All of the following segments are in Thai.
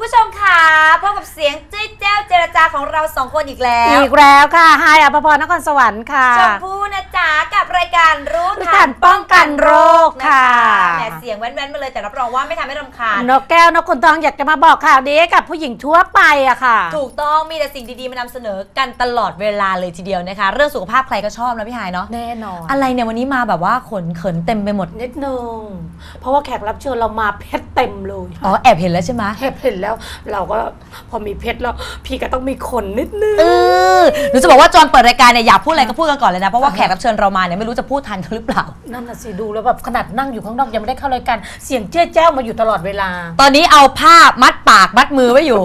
ผู้ชมค่ะพบกับเสียงเจ้ยแจ้วเจรจาของเราสองคนอีกแล้วอีกแล้วค่ะไฮายอภพรนครสวรรค์ค่ะ ชมพู่นะจ๊ะกับรายการรู้รู้ทัทันนป้ป้อองงกักันนโรโรคคค่ะค่ะแหมเสียงแว้นๆมาเลยแต่รับรองว่าไม่ทำให้รำคาญ นกแก้วนกขุนทองอยากจะมาบอกข่าวดีให้กับผู้หญิงทั่วไปอะค่ะ ถูกต้องมีแต่สิ่งดีๆมานำเสนอกันตลอดเวลาเลยทีเดียวนะคะ เรื่องสุขภาพใครก็ชอบนะพี่หายเนาะแน่นอนอะไรเนี่ยวันนี้มาแบบว่าขนเขินเต็มไปหมดนิดนึงเพราะว่าแขกรับเชิญเรามาเพชรเต็มเลยอ๋อแอบเห็นแล้วใช่ไหมเพชรเห็นแล้ว เราก็พอมีเพชรแล้ว พี่ก็ต้องมีขนนิดนึง เออหนูจะบอกว่าจอนเปิดรายการเนี่ยอยากพูดอะไรก็พูดกันก่อนเลยนะเพราะว่าแขกรับเชิญเรามาเนี่ยไม่รู้จะพูดทันเขาหรือเปล่า นั่นน่ะสิดูแล้วแบบขนาดนั่งอยู่ข้างนอกยังไม่ได้เข้ารายการเสียงเจ๊แจ้วมาอยู่ตลอดเวลา ตอนนี้เอาผ้ามัดปากมัดมือไว้อยู่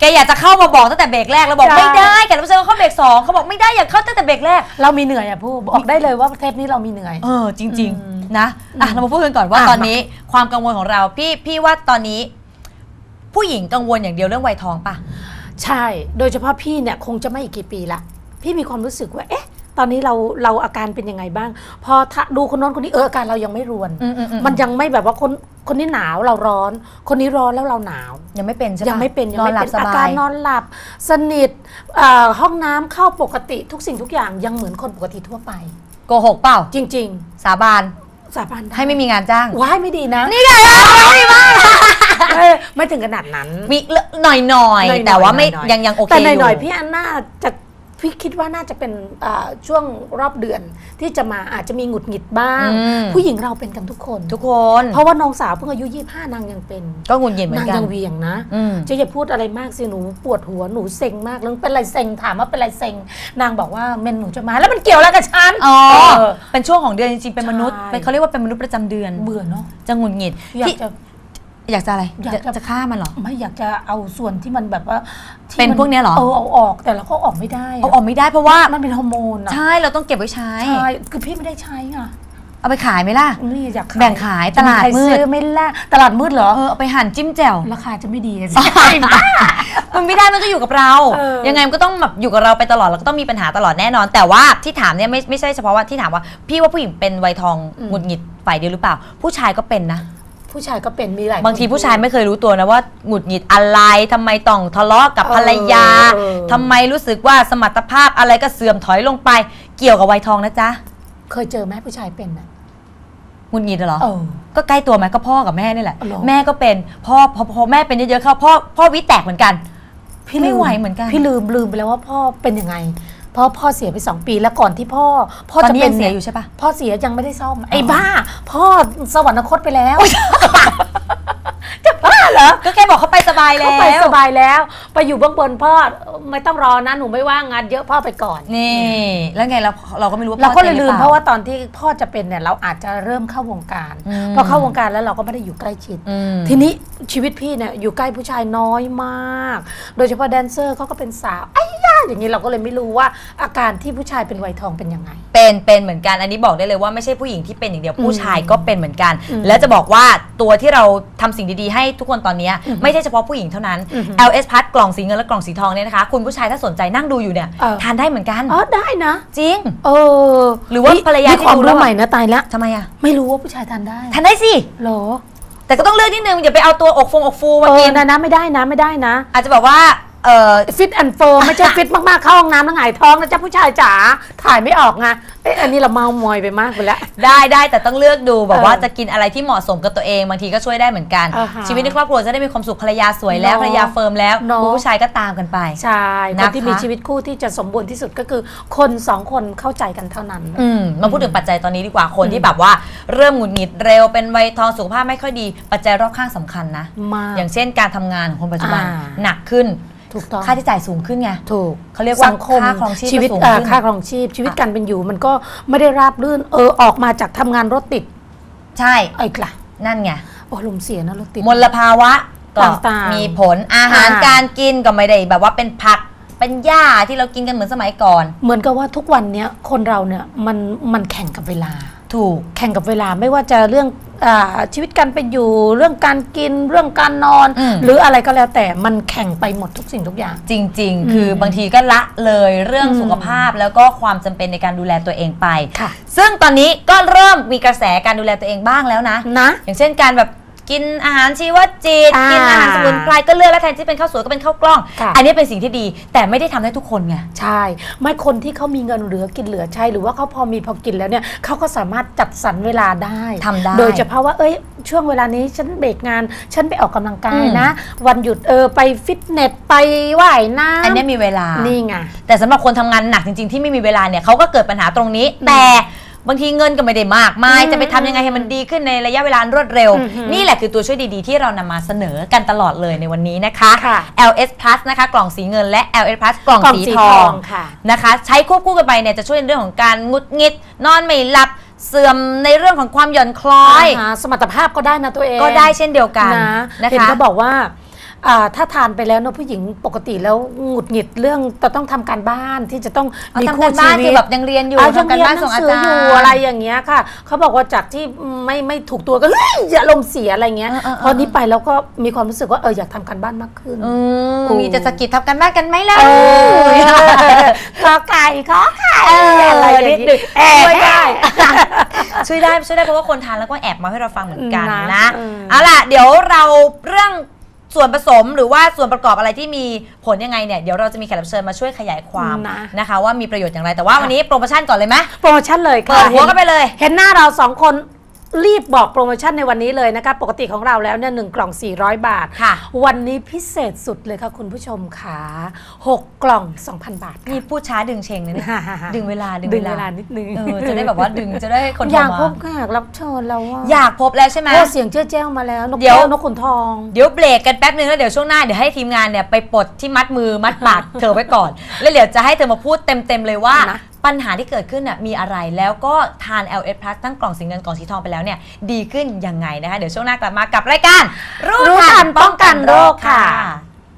แกอยากจะเข้ามาบอกตั้งแต่เบรกแรกแล้วบอกใช่ ไม่ได้แกรับเชิญเข้าเบรกสองเขาบอกไม่ได้อยากเข้าตั้งแต่เบรกแรก เรามีเหนื่อยอะผู้บอกได้เลยว่าเทปนี้เรามีเหนื่อย เออจริง อืมๆ นะอะเรามาพูดกันก่อนว่าอะ ตอนนี้ความกังวลของเราพี่พี่ว่าตอนนี้ ผู้หญิงกังวลอย่างเดียวเรื่องวัยทองปะใช่ โดยเฉพาะพี่เนี่ยคงจะไม่อีกกี่ปีละ พี่มีความรู้สึกว่า เอ๊ะ ตอนนี้เราเราอาการเป็นยังไงบ้าง พอถ้าดูคนโน้นคนนี้เอออาการเรายังไม่รวน อืมอืมอืมมันยังไม่แบบว่าคนคนนี้หนาวเราร้อน คนนี้ร้อนแล้วเราหนาว ยังไม่เป็นใช่ปะยังไม่เป็นยังนอนไม่หลัเป็บนสอาบาการยนอนหลับ สนิทเอ่อห้องน้ำเข้าปกติทุกสิ่งทุกอย่างยังเหมือนคนปกติทั่วไป โกหกเปล่า จริง สาบานๆ สาบานด้ให้ไม่มีงานจ้าง ว้ายไม่ดีนะนี่ไงไม่มากเอ้ยไม่ถึงขนาดนั้น มีหน่อยหน่อยหน่อยๆแต่ว่าไม่หน่อยๆ ยังยังโอเคแต่อยู่หน่อยๆพี่อันน่าจะ พี่คิดว่าน่าจะเป็นอ่าช่วงรอบเดือนที่จะมาอาจจะมีหงุดหงิดบ้าง อืม ผู้หญิงเราเป็นกันทุกคน ทุกคนเพราะว่าน้องสาวเพิ่งอายุ 25 นางยังเป็น ก็หงุนหงิดเหมือนนางกันยังเหวียงนะ อืมจะอย่าพูดอะไรมากสิหนูปวดหัวหนูเซ็งมากแล้วเป็นไรเซ็งถามว่าเป็นไรเซ็ง นางบอกว่าเมนหนูจะมาแล้วมันเกี่ยวอะไรกับฉันอ๋อ เออ เป็นช่วงของเดือนจริงๆ เป็นมนุษย์ใช่ เป็นเขาเรียกว่าเป็นมนุษย์ประจำเดือน เบื่อเนาะจะหงุดหงิดอยากที่จะ อยากจะอะไรอยากจะจะ จะฆ่ามันเหรอ ไม่อยากจะเอาส่วนที่มันแบบว่าที่เป็นมัพวกเนี้ยเหรอ เออเอาออกแต่เราก็ออกไม่ได้ะเอาออกไม่ได้เพราะว่ามันเป็นฮอร์โมนอะใช่เราต้องเก็บไว้ใช้ ใช่คือพี่ไม่ได้ใช้ไงเอาไปขายไหมล่ะ นี่อยากแบ่งขายตลาดจะใครมืด ซื้อไหม่ล่ะตลาดมืดเหรอ เออเอาไปหั่นจิ้มแจ่ว ราคาจะไม่ดีอะสิ มันไม่ได้มันก็อยู่กับเรา เออยังไงมันก็ต้องแบบอยู่กับเราไปตลอดเราก็ต้องมีปัญหาตลอดแน่นอน แต่ว่าที่ถามเนี่ยไม่ไม่ใช่เฉพาะว่าที่ถามว่า พี่ว่าผู้หญิงเป็นวัยทองหงุดหงิดฝ่ายเดียวหรือเปล่า ผู้ชายก็เป็นนะ ผู้ชายก็เป็นมีหลายบางทีคนผู้ชายไม่เคยรู้ตัวนะว่าหงุดหงิดอะไรทำไมต้องทะเลาะกับภรรยาเออทำไมรู้สึกว่าสมรรถภาพอะไรก็เสื่อมถอยลงไป เกี่ยวกับวัยทองนะจ๊ะเคยเจอไหมผู้ชายเป็นอะหงุดหงิดเหรอ เออ ก็ใกล้ตัวไหมก็พ่อกับแม่นี่แหละ เหรอ แม่ก็เป็นพ่อพอพอแม่เป็นเยอะๆเข้าพ่อพ่อวิแตกเหมือนกัน พี่ไม่ลืไหวเหมือนกัน พี่ลืมลืมไปแล้วว่าพ่อเป็นยังไง เพราะพ่อเสียไปสองปีแล้วก่อนที่พ่อ พ่อตอนจะนี้เป็ยันงเสียนี่อยู่ใช่ปะ พ่อเสียยังไม่ได้ซ่อมไอ้บ้า พ่อสวรรคตไปแล้วจะบ้า เหรอ ก็แค่บอกเขาไปสบายแล้เขาไปวสบายแล้ว ไปอยู่เบื้องบนพ่อไม่ต้องรอนะหนูไม่ว่างงานเยอะพ่อไปก่อน นี่ แล้วไงเราเราก็ไม่รู้ว่าเราก็พ่อเลยจ๊งหลือมปเพราะว่าตอนที่พ่อจะเป็นเนี่ยเราอาจจะเริ่มเข้าวงการอืมพอเข้าวงการแล้วเราก็ไม่ได้อยู่ใกล้ชิดอืมทีนี้ชีวิตพี่เนี่ยอยู่ใกล้ผู้ชายน้อยมาก โดยเฉพาะแดนเซอร์เขาก็เป็นสาวไอ้ย่าอย่างนี้เราก็เลยไม่รู้ว่าอาการที่ผู้ชายเป็นวัยทองเป็นยังไง เป็นเป็นเหมือนกันอันนี้บอกได้เลยว่าไม่ใช่ผู้หญิงที่เป็นอย่างเดียวผู้ชายก็เป็นเหมือนกันอืมแล้วจะบอกว่าตัวที่เราทำสิ่งดีๆให้ทุกคนตอนเนี้ยไม่ใช่เฉพาะผู้หญิงเท่านั้นอืม LS พัดกล่องสีเงินและกล่องสีทองเนี่ยนะคะ คุณผู้ชายถ้าสนใจนั่งดูอยู่เนี่ยเออ ทานได้เหมือนกัน อ๋อได้นะ จริง เออหรือว่าภรรยานี่ที่ความดูแล้รู้วใหม่นะตายละทำไมอะไม่รู้ว่าผู้ชายทานได้ทานได้สิ เหรอแต่ก็ต้องเลือกนิดนึงอย่าไปเอาตัวอกฟงอกฟูมาเอกิอนนะนะไม่ได้นะไม่ได้นะ อาจจะแบบว่า เออฟิตแอนด์เฟิร์มไม่ใช่ฟิตมากๆเข้าห้องน้ำแล้วหงายท้องนะจ๊ะผู้ชายจ๋าถ่ายไม่ออกไงเอ๊ะอันนี้เราเมามอยไปมากไปแล้ว ได้ได้แต่ต้องเลือกดูแบบเออว่าจะกินอะไรที่เหมาะสมกับตัวเองบางทีก็ช่วยได้เหมือนกัน อ่าฮะชีวิตในครอบครัวจะได้มีความสุขภรรยาสวยแล้วเนาะภรรยาเฟิร์มแล้วเนาะคุณผู้ชายก็ตามกันไป ใช่คนะนที่คะมีชีวิตคู่ที่จะสมบูรณ์ที่สุดก็คือคนสองคนเข้าใจกันเท่านั้น อืมมาพูดถึงปัจจัยตอนนี้ดีกว่าคนที่แบบว่าเริ่มหงุดหงิดเร็วเป็นวัยทองสุขภาพไม่ค่อยดี ปัจจัยรอบข้างสำคัญนะ มาก อย่างเช่นการทำงานของคนปัจจุบันอ่า หนักขึ้น ถูกต้อง ค่าใช้จ่ายสูงขึ้นไงถูกเขาเรียกว่าสังคมค่าครองชีพชีวิตก็สูงเอ่อขึ้น ค่าครองชีพชีวิตการเป็นอยู่มันก็ไม่ได้ราบรื่น เออออกมาจากทำงานรถติดใช่ไอ้กละนั่นไงโอ้ลมณ์เสียนะรถติด มลภาวะก็ต่างๆมีผลอาหารอ่า การกินก็ไม่ได้แบบว่าเป็นผักเป็นหญ้าที่เรากินกันเหมือนสมัยก่อน เหมือนกับว่าทุกวันเนี้ยคนเราเนี่ยมันมันแข่งกับเวลา ถูกแข่งกับเวลาไม่ว่าจะเรื่องอาชีวิตการเป็นอยู่เรื่องการกินเรื่องการนอน อืม หรืออะไรก็แล้วแต่มันแข่งไปหมดทุกสิ่งทุกอย่าง จริงอืมๆคือบางทีก็ละเลยเรื่องอืม สุขภาพแล้วก็ความจำเป็นในการดูแลตัวเองไป ค่ะซึ่งตอนนี้ก็เริ่มมีกระแสการดูแลตัวเองบ้างแล้วนะ นะ อย่างเช่นการแบบ กินอาหารชีวจิต อ่ากิกินอาหารสมุนไพรก็เลือกแล้วแทนที่เป็นข้าวสวยก็เป็นข้าวกล้อง ค่ะ อันนี้เป็นสิ่งที่ดี แต่ไม่ได้ทำให้ทุกคนไง ใช่ ไม่คนที่เขามีเงินเหลือกินเหลือใช้ หรือว่าเขาพอมีพอกินแล้วเนี่ยเขาก็สามารถจัดสรรเวลาได้ทำได้โดยเฉพาะว่าเอ้ยช่วงเวลานี้ฉันเบรกงาน ฉันไปออกกำลังกายอืมนะ วันหยุดเออไปฟิตเนสไปว่ายน้ำอันนี้มีเวลานี่ไง แต่สำหรับคนทำงานหนักจริงๆ ที่ไม่มีเวลาเนี่ยเขาก็เกิดปัญหาตรงนี้ แต่ บางทีเงินก็ไม่ได้มากมายอืมจะไปทำยังไงให้มันดีขึ้นในระยะเวลารวดเร็วอือหือนี่แหละคือตัวช่วยดีๆ ที่เรานำมาเสนอกันตลอดเลยในวันนี้นะคะ ค่ะ LS Plus นะคะกล่องสีเงินและ LS Plus กล่องกล่องสีสีททอองงค่ะ นะคะใช้ควบคู่กันไปเนี่ยจะช่วยในเรื่องของการงุดงิด นอนไม่หลับ เสื่อมในเรื่องของความหย่อนคล้อยาฮะสมรรถภาพก็ได้นะตัวเองก็ได้เช่นเดียวกันนะนะเห็นคะ เขาบอกว่าอ่า ถ้าทานไปแล้วเนอะผู้หญิงปกติแล้วหงุดหงิดเรื่องจะต้องทำการบ้านที่จะต้องเอามีทำคู่การบ้านชีวิคือตแบบยังเรียนอยู่อะทำการบ้านส่งอาจารยัย์เรียนหนังสือยู่อะไรอย่างเงี้ยค่ะเขาบอกว่าจากที่ไม่ไม่ถูกตัวก็เฮ้ยอย่าลมณ์เสียอะไรเงี้ยเออเออเออพอนี้ไปแล้วก็มีความรู้สึกว่าเอออยากทำการบ้านมากขึ้นอืมโอ้มีจะสะกิดทำกันบ้านกันไหมล่ะเออขอไก่ขอไข่เอออะไรอย่างนิงี้ดหนึ่งแอบช่วยได้ได้ช่วยได้ช่วยได้เพราะว่าคนทานแล้วก็แอบมาให้เราฟังเหมือนกันนะนะเออเอาล่ะเดี๋ยวเราเรื่อง ส่วนผสมหรือว่าส่วนประกอบอะไรที่มีผลยังไงเนี่ยเดี๋ยวเราจะมีแขกรับเชิญมาช่วยขยายความนะ นะคะ ว่ามีประโยชน์อย่างไรแต่ว่าวันนี้โปรโมชั่นก่อนเลยไหมโปรโมชั่นเลยค่ะเปิดหัวกันไปเลย เห็นหน้าเราสองคน รีบบอกโปรโมชั่นในวันนี้เลยนะคะ ปกติของเราแล้วเนี่ยหนึ่งกล่อง 400 บาท ค่ะ วันนี้พิเศษสุดเลยค่ะคุณผู้ชมค่ะ6กล่อง 2,000 บาทนี่พูดช้าดึงเชงเลยเนี่ยค่ะดึงเวลาดึงดึงเวเวลาลานิดนึงเออจะได้แบบว่าดึงจะได้คนโทอยารกมาพบแขกรับเชิญแล้วว่าอยากพบแล้วใช่ไหมโอ้เสียงเจ้าแจ้วมาแล้วนกเดี๋ยว แก้วนกขุนทอง เดี๋ยวเบรกกันแป๊บนึงแล้วเดี๋ยวช่วงหน้าเดี๋ยวให้ทีมงานเนี่ยไปปลดที่มัดมือมัดปาก เธอไว้ก่อน แล้วเดี๋ยวจะให้เธอมาพูดเต็มๆเลยว่านะ ปัญหาที่เกิดขึ้นน่ะมีอะไรแล้วก็ทาน LS Plus ทั้งกล่องสีเงินกล่องสีทองไปแล้วเนี่ยดีขึ้นยังไงนะคะเดี๋ยวช่วงหน้ากลับมากับรายการรู้ทันป้องกันโรคค่ะ